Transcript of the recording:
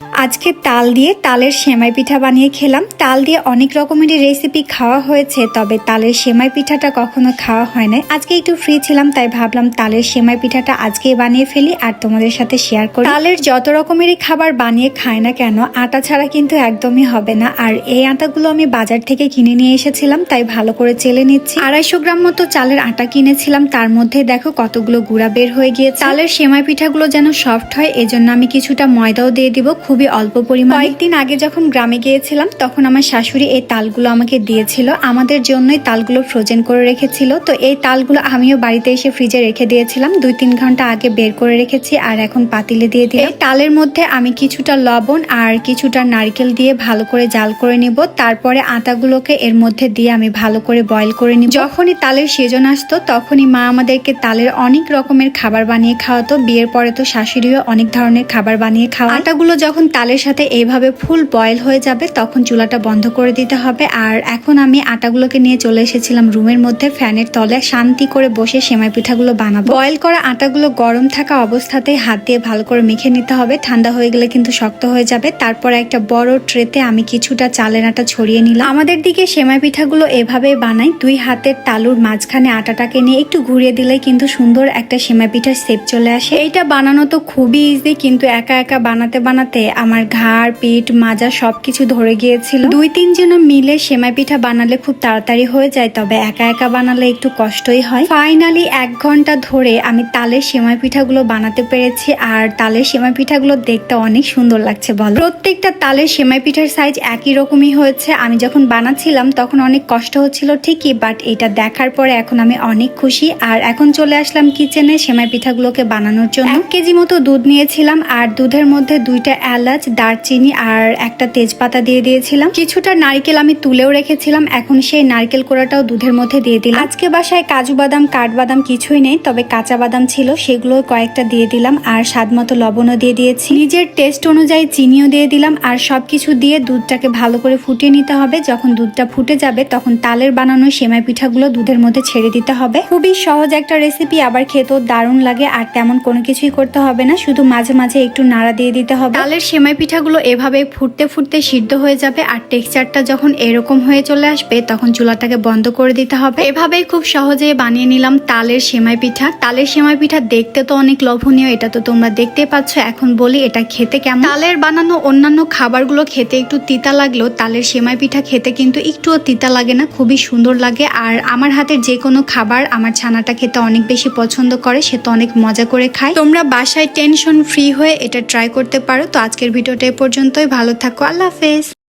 আজকে তাল দিয়ে তালের সেমাই পিঠা বানিয়ে খেলাম। তাল দিয়ে অনেক রকমেরই রেসিপি খাওয়া হয়েছে, তবে তালের সেমাই পিঠাটা কখনো খাওয়া হয় নাই। আজকে একটু ফ্রি ছিলাম, তাই ভাবলাম তালের সেমাই পিঠাটা আজকেই বানিয়ে ফেলি আর তোমাদের সাথে শেয়ার করি। তালের যত রকমেরই খাবার বানিয়ে খায় না কেন, আটা ছাড়া কিন্তু একদমই হবে না। আর এই আটাগুলো আমি বাজার থেকে কিনে নিয়ে এসেছিলাম, তাই ভালো করে চেলে নিচ্ছি। আড়াইশো গ্রাম মতো চালের আটা কিনেছিলাম, তার মধ্যে দেখো কতগুলো গুঁড়া বের হয়ে গিয়েছে। চালের সেমাই পিঠাগুলো যেন সফট হয়, এজন্য আমি কিছুটা ময়দাও দিয়ে দিব। খুবই অল্প পরিমাণ। কয়েকদিন আগে যখন গ্রামে গিয়েছিলাম তখন আমার শাশুড়ি এই তালগুলো আমাকে দিয়েছিল। আমাদের জন্যই তালগুলো ফ্রোজেন করে রেখেছিল। তো এই তালগুলো আমিও বাড়িতে এসে ফ্রিজে রেখে দিয়েছিলাম। দুই তিন ঘণ্টা আগে বের করে রেখেছি আর এখন পাতিলে দিয়ে দিই তালের মধ্যে আমি কিছুটা লবণ আর কিছুটা নারকেল দিয়ে ভালো করে জাল করে নিব। তারপরে আটাগুলোকে এর মধ্যে দিয়ে আমি ভালো করে বয়ল করে নিব। যখনই তালের সেজন আসতো তখনই মা আমাদেরকে তালের অনেক রকমের খাবার বানিয়ে খাওয়াতো। বিয়ের পরে তো শাশুড়িও অনেক ধরনের খাবার বানিয়ে খাওয়া আটাগুলো যখন তালের সাথে এইভাবে ফুল বয়েল হয়ে যাবে, তখন চুলাটা বন্ধ করে দিতে হবে। আর এখন আমি আটাগুলোকে নিয়ে চলে এসেছিলাম রুমের মধ্যে, ফ্যানের তলে। শান্তি করে বসে সেমাই পিঠাগুলো বানাবো। বয়েল করা আটাগুলো গরম থাকা অবস্থাতেই হাত দিয়ে ভালো করে মেখে নিতে হবে। ঠান্ডা হয়ে গেলে কিন্তু শক্ত হয়ে যাবে। তারপর একটা বড় ট্রেতে আমি কিছুটা চালের আটা ছড়িয়ে নিলাম। আমাদের দিকে সেমাই পিঠাগুলো এভাবে বানাই। দুই হাতের তালুর মাঝখানে আটাটাকে নিয়ে একটু ঘুরিয়ে দিলে কিন্তু সুন্দর একটা সেমাই পিঠার শেপ চলে আসে। এইটা বানানো তো খুবই ইজি কিন্তু একা একা বানাতে বানাতে আমার ঘাড়, পিঠ, মাজা সবকিছু ধরে গিয়েছিল। দুই তিন জন মিলে সেমাই পিঠা বানালে খুব তাড়াতাড়ি হয়ে যায়, তবে একা একা বানালে একটু কষ্টই হয়। ফাইনালি এক ঘণ্টা ধরে আমি তালের সেমাই পিঠাগুলো বানাতে পেরেছি, আর তালের সেমাই পিঠাগুলো দেখতে অনেক সুন্দর লাগছে, বলো। প্রত্যেকটা তালের সেমাই পিঠার সাইজ একই রকমই হয়েছে। আমি যখন বানাচ্ছিলাম, তখন অনেক কষ্ট হচ্ছিল ঠিকই বাট এটা দেখার পরে এখন আমি অনেক খুশি। আর এখন চলে আসলাম কিচেনে সেমাই পিঠাগুলোকে বানানোর জন্য। এক কেজি মতো দুধ নিয়েছিলাম, আর দুধের মধ্যে দুইটা এলাচ, দারচিনি আর একটা তেজপাতা দিয়ে দিয়েছিলাম। কিছুটা নারকেল আমি তুলেও রেখেছিলাম, এখন সেই নারকেল কোড়াটাও দুধের মধ্যে দিয়ে দিলাম। আজকে বাসায় কাজু বাদাম, কাঠবাদাম কিছুই নেই, তবে কাঁচা বাদাম ছিল সেগুলো কয়েকটা দিয়ে দিলাম আর স্বাদ মতো লবণও দিয়ে দিয়েছি। নিজের টেস্ট অনুযায়ী চিনিও দিয়ে দিলাম আর সবকিছু দিয়ে দুধটাকে ভালো করে ফুটিয়ে নিতে হবে। যখন দুধটা ফুটে যাবে, তখন তালের বানানো সেমাই পিঠাগুলো দুধের মধ্যে ছেড়ে দিতে হবে। খুবই সহজ একটা রেসিপি, আবার খেতেও দারুণ লাগে আর তেমন কোনো কিছুই করতে হবে না, শুধু মাঝে মাঝে একটু নাড়া দিয়ে দিতে হবে। তালের সেমাই পিঠাগুলো এভাবে ফুটতে ফুটতে সিদ্ধ হয়ে যাবে আর টেক্সচারটা যখন এরকম হয়ে চলে আসবে, তখন চুলাটাকে বন্ধ করে দিতে হবে। এভাবেই খুব সহজে বানিয়ে নিলাম তালের সেমাই পিঠা তালের সেমাই পিঠা দেখতে তো অনেক লোভনীয়, এটা তো তোমরা দেখতে পাচ্ছ। এখন বলি, এটা খেতে কেমন? তালের বানানো অন্যান্য খাবারগুলো খেতে একটু তিতা লাগলেও তালের সেমাই পিঠা খেতে কিন্তু একটুও তিতা লাগে না, খুবই সুন্দর লাগে। আর আমার হাতের যে কোনো খাবার আমার ছানাটা খেতে অনেক বেশি পছন্দ করে, সে তো অনেক মজা করে খায়। তোমরা বাসায় টেনশন ফ্রি হয়ে এটা ট্রাই করতে পারো। তো আজকের ভিডিওটা এ পর্যন্তই। ভালো থাকো আল্লাহ হাফেজ।